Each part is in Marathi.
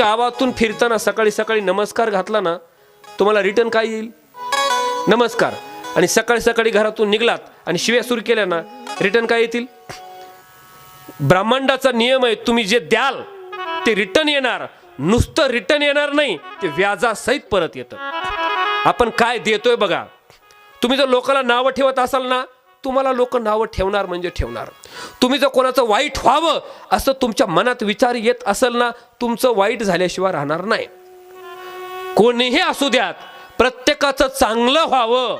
गावातून फिरताना सकाळी सकाळी नमस्कार घातला ना तुम्हाला रिटर्न काय येईल? नमस्कार. आणि सकाळी सकाळी घरातून निघलात आणि शिव्या सुरू केल्या ना रिटर्न काय येतील? ब्रह्मांडाचा नियम आहे तुम्ही जे द्याल ते रिटर्न येणार. नुसतं रिटर्न येणार नाही ते व्याजासहित परत येतं. आपण काय देतोय बघा. तुम्ही जर लोकांना नावं ठेवत असाल ना तुम्हाला लोक नावं ठेवणार म्हणजे ठेवणार. तुम्ही जर कोणाचं वाईट व्हावं असं तुमच्या मनात विचार येत असेल ना तुमचं वाईट झाल्याशिवाय राहणार नाही. कोणीही असू द्यात प्रत्येकाचं चांगलं व्हावं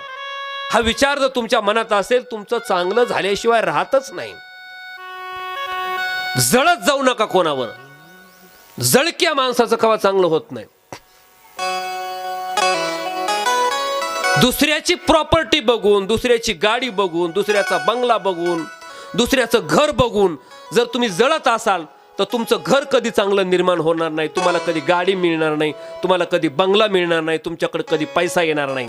हा विचार जर तुमच्या मनात असेल तुमचं चांगलं झाल्याशिवाय राहतच नाही. जळत जाऊ नका कोणावर. जळक्या माणसाचं कवा चांगलं होत नाही. दुसऱ्याची प्रॉपर्टी बघून दुसऱ्याची गाडी बघून दुसऱ्याचा बंगला बघून दुसऱ्याचं घर बघून जर तुम्ही जळत असाल तर तुमचं घर कधी चांगलं निर्माण होणार नाही. तुम्हाला कधी गाडी मिळणार नाही तुम्हाला कधी बंगला मिळणार नाही तुमच्याकडे कधी पैसा येणार नाही.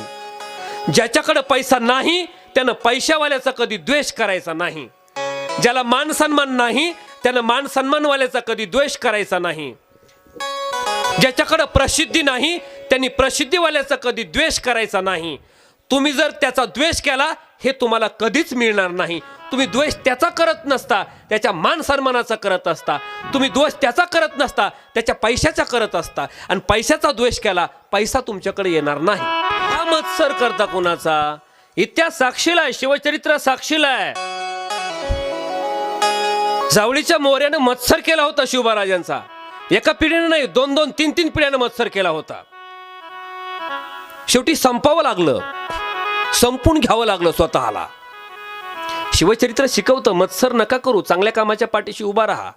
ज्याच्याकडे पैसा नाही त्यानं पैशावाल्याचा कधी द्वेष करायचा नाही. ज्याला मान सन्मान नाही त्यानं मान सन्मानवाल्याचा कधी द्वेष करायचा नाही. ज्याच्याकडे प्रसिद्धी नाही त्यांनी प्रसिद्धीवाल्याचा कधी द्वेष करायचा नाही. तुम्ही जर त्याचा द्वेष केला हे तुम्हाला कधीच मिळणार नाही. तुम्ही द्वेष त्याचा करत नसता त्याच्या मान सन्मानाचा करत असता. तुम्ही द्वेष त्याचा करत नसता त्याच्या पैशाचा करत असता. आणि पैशाचा द्वेष केला पैसा तुमच्याकडे येणार नाही. हा मत्सर करता कोणाचा? इतिहास साक्षीला आहे शिवचरित्र साक्षीला आहे. जावळीच्या मोऱ्यानं मत्सर केला होता शिवबाराजांचा. एका पिढीनं नाही दोन दोन तीन तीन पिढ्यानं मत्सर केला होता. शेवटी संपावं लागलं. संपून घ्यावं लागलं स्वतःला. शिवचरित्र शिकवतं मत्सर नका करू चांगल्या कामाच्या पाठीशी उभा राहा.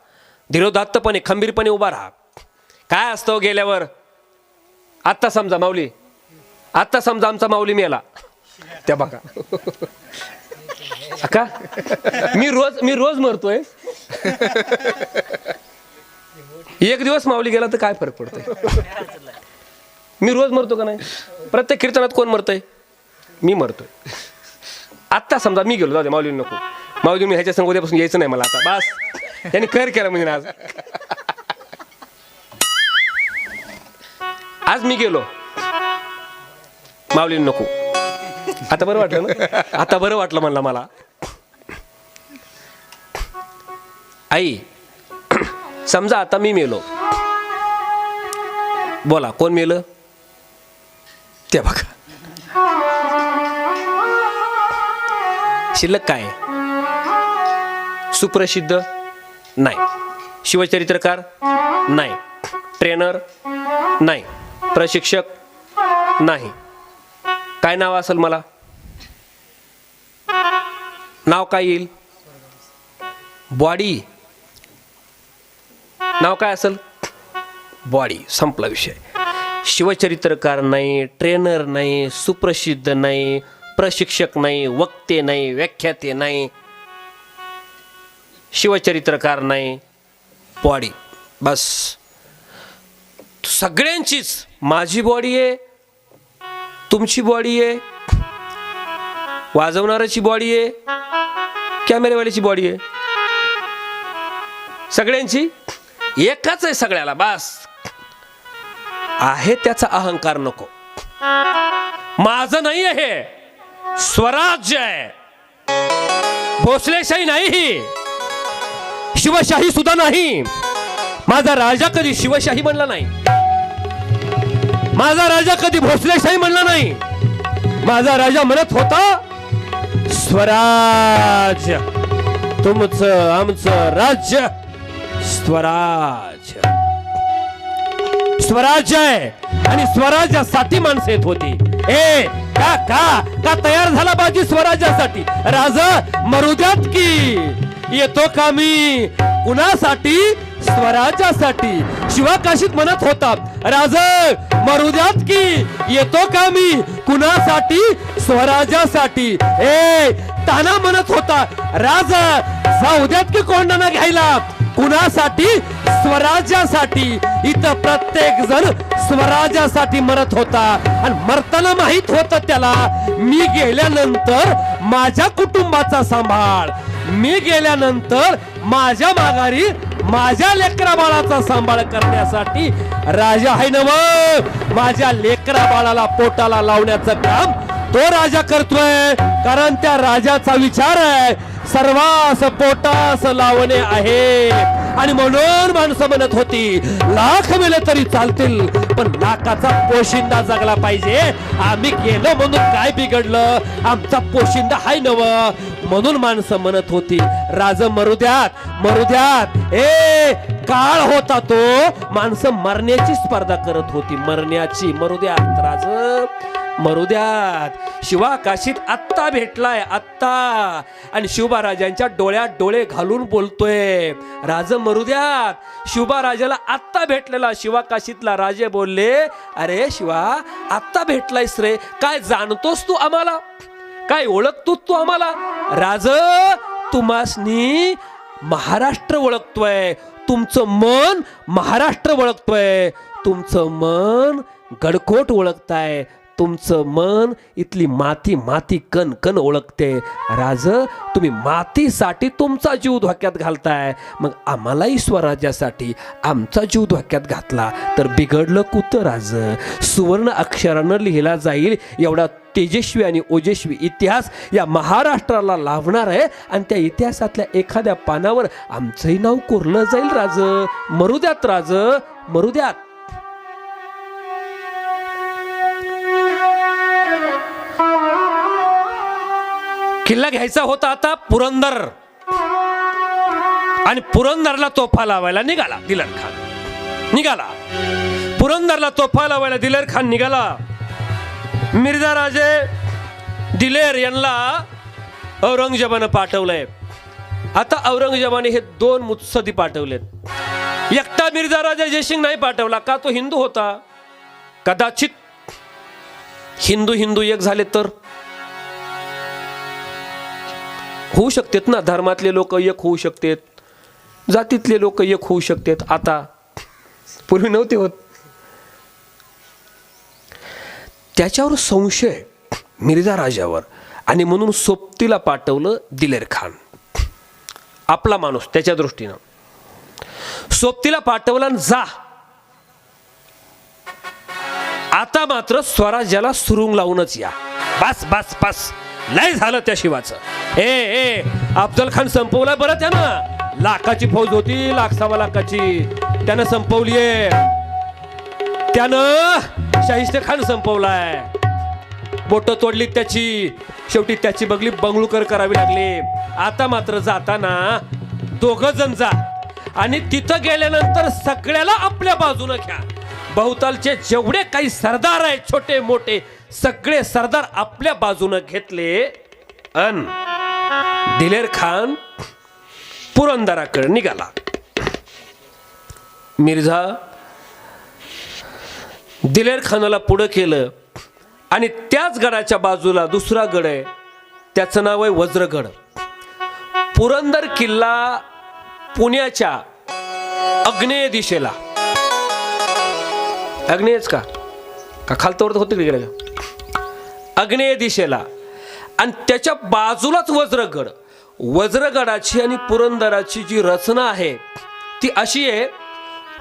धीरोदात्तपणे खंबीरपणे उभा राहा. काय असतं हो गेल्यावर? आत्ता समजा माऊली. आत्ता समजा आमचा माऊली मेला. त्या बघा. का मी रोज मी रोज मरतोय. एक दिवस माऊली गेला तर काय फरक पडतोय? मी रोज मरतो का नाही? प्रत्येक कीर्तनात कोण मरतय? मी मरतोय. आत्ता समजा मी गेलो जाऊ दे माऊली नको. माऊली मी ह्याच्या संग उद्यापासून यायचं नाही मला आता बस. त्यांनी खैर केलं म्हणजे आज. आज मी गेलो. माऊली नको. आता बरं वाटलं ना? आता बरं वाटलं म्हणलं मला. आई समजा आता मी मेलो. बोला कोण मेलं? ते बघा. शिल्लक काय? सुप्रसिद्ध? नाही. शिवचरित्रकार? नाही. ट्रेनर? नाही. प्रशिक्षक? नाही. काय नाव असेल मला? नाव काय येईल? बॉडी. नाव काय असेल? बॉडी. संपला विषय. शिवचरित्रकार नाही ट्रेनर नाही सुप्रसिद्ध नाही प्रशिक्षक नाही वक्ते नाही व्याख्याते नाही शिवचरित्रकार नाही बॉडी. बस. सगळ्यांचीच. माझी बॉडी आहे तुमची बॉडी आहे वाजवणाऱ्याची बॉडी आहे कॅमेरेवाल्याची बॉडी आहे. सगळ्यांची? एकाच आहे सगळ्याला बस. आहे त्याचा अहंकार नको. माझं नाही आहे. स्वराज्य आहे. भोसलेशाही नाही. ही शिवशाही सुद्धा नाही. माझा राजा कधी शिवशाही म्हणला नाही. माझा राजा कधी भोसलेशाही म्हणला नाही. माझा राजा म्हणत होता स्वराज्य. तुमचं आमचं राज्य स्वराज स्वराज्य आहे. आणि स्वराज्यासाठी माणसं येत होती. ए का का का तयार झाला बाजी स्वराज्यासाठी? राजा मरुद्यात की? येतो का मी? कुणासाठी? स्वराज्यासाठी. शिवाकाशीत म्हणत होता राजा मरुद्यात की? येतो का मी? कुणासाठी? स्वराज्यासाठी. ए ताना म्हणत होता राजा जाऊ द्यात की कोंडाना घ्यायला? कुणासाठी स्वराज्यासाठी. इथं प्रत्येक जण स्वराज्यासाठी मरत होता. आणि मरताना माहीत होत त्याला मी गेल्यानंतर माझ्या कुटुंबाचा सांभाळ. मी गेल्यानंतर माझ्या माघारी माझ्या लेकरा बाळाचा सांभाळ करण्यासाठी राजा आहे नव. माझ्या लेकरा बाळाला पोटाला लावण्याचं काम तो राजा करतोय. कारण त्या राजाचा विचार आहे सर्वास पोटास लावणे आहे. आणि म्हणून माणसं म्हणत होती लाख मेले तरी चालतील पण लाखाचा पोशिंदा जगला पाहिजे. आम्ही गेलो म्हणून काय बिघडलं? आमचा पोशिंदा हाय नव. म्हणून माणसं म्हणत होती राज मरू द्यात मरू द्यात. ए काळ होता तो. माणसं मरण्याची स्पर्धा करत होती. मरण्याची मरू द्यात राज. मरू द्यात शिवा काशीत आत्ता भेटलाय आत्ता. आणि शिवबाराजांच्या डोळ्यात डोळे घालून बोलतोय राज मरू द्यात शिवबाराजाला आत्ता भेटलेला शिवा काशीतला राजे बोलले अरे शिवा आत्ता भेटलायस रे काय जाणतोस तू आम्हाला? काय ओळखतोस तू आम्हाला? राज तुम्हासनी महाराष्ट्र ओळखतोय. तुमचं मन महाराष्ट्र ओळखतोय. तुमचं मन गडकोट ओळखताय. तुमचं मन इथली माती माती कण कण ओळखते. राज तुम्ही मातीसाठी तुमचा जीव धोक्यात घालताय. मग आम्हालाही स्वराज्यासाठी आमचा जीव धोक्यात घातला. तर बिघडलं कुतं राज? सुवर्ण अक्षरानं लिहिला जाईल एवढा तेजस्वी आणि ओजस्वी इतिहास या महाराष्ट्राला लाभणार आहे आणि त्या इतिहासातल्या एखाद्या पानावर आमचंही नाव कोरलं जाईल राज. मरू द्यात राज मरू किल्ला घ्यायचा होता आता पुरंदर. आणि पुरंदरला तोफा लावायला निघाला दिलर खान. निघाला. पुरंदरला तोफा लावायला दिलेर खान निघाला. मिर्झा राजे दिलेर यांना औरंगजेबानं पाठवलंय. आता औरंगजेबाने हे दोन मुत्सदी पाठवलेत. एकटा मिर्झा राजा जयसिंग नाही पाठवला. का तो हिंदू होता? कदाचित हिंदू हिंदू एक झाले तर? होऊ शकतात ना. धर्मातले लोक एक होऊ शकतात. जातीतले लोक एक होऊ शकतात. आता पूर्वी नव्हते होत. त्याच्यावर संशय मिर्झा राजावर आणि म्हणून सोबतीला पाठवलं दिलेर खान. आपला माणूस त्याच्या दृष्टीनं. सोबतीला पाठवला आणि जा. आता मात्र स्वराज्याला सुरुंग लावूनच या. बस बस बस. लय झालं त्या शिवाचं. ए ए अफजल खान संपवला बरं त्यानं. लाखाची फौज होती लाख सव्वा लाखाची. त्यानं संपवलीये. त्यानं शाहिस्ते खान संपवलाय. बोट तोडली त्याची. शेवटी त्याची बगली बंगळूकर करावी लागली. आता मात्र जाताना दोघ जण जा. आणि तिथं गेल्यानंतर सगळ्याला आपल्या बाजूनं घ्या. बहुतालचे जेवढे काही सरदार आहेत छोटे मोठे सगळे सरदार आपल्या बाजूनं घेतले. अन दिलेर खान पुरंदराकडे निघाला. मिर्झा दिलेर खानाला पुढं केलं. आणि त्याच गडाच्या बाजूला दुसरा गड आहे. त्याचं नाव आहे वज्रगड. पुरंदर किल्ला पुण्याच्या अग्नेय दिशेला. अग्नेयच का? का खालतवर होते तिकडे का अग्नेय दिशेला. आणि त्याच्या बाजूलाच वज्रगड. वज्रगडाची आणि पुरंदराची जी रचना आहे ती अशी आहे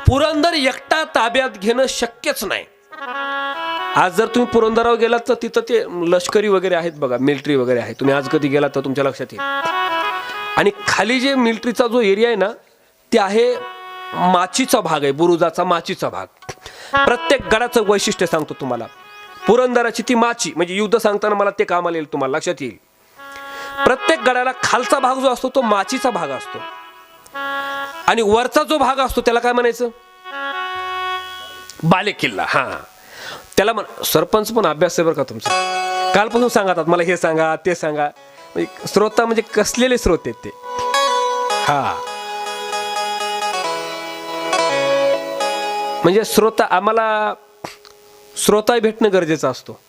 पुरंदर एकटा ताब्यात घेणं शक्यच नाही. आज जर तुम्ही पुरंदरावर गेलात तर तिथं ते लष्करी वगैरे आहेत बघा मिलिटरी वगैरे आहे. तुम्ही आज कधी गेलात तर तुमच्या लक्षात येईल. आणि खाली जे मिलिटरीचा जो एरिया आहे ना ते आहे माचीचा भाग आहे बुरुजाचा माचीचा भाग. प्रत्येक गडाचं वैशिष्ट्य सांगतो तुम्हाला. पुरंदराची ती माची म्हणजे युद्ध सांगताना मला ते कामाला येईल तुम्हाला लक्षात येईल. प्रत्येक गडाला खालचा भाग जो असतो तो माचीचा भाग असतो. आणि वरचा जो भाग असतो त्याला काय म्हणायचं? बाले किल्ला हा. त्याला म्हण सरपंच पण अभ्यास आहे बरं का तुमचा. कालपासून सांगतात मला हे सांगा ते सांगा. म्हणजे श्रोता म्हणजे कसलेले स्रोत आहेत ते? हा. म्हणजे श्रोता आम्हाला श्रोता भेटणं गरजेचं असतो.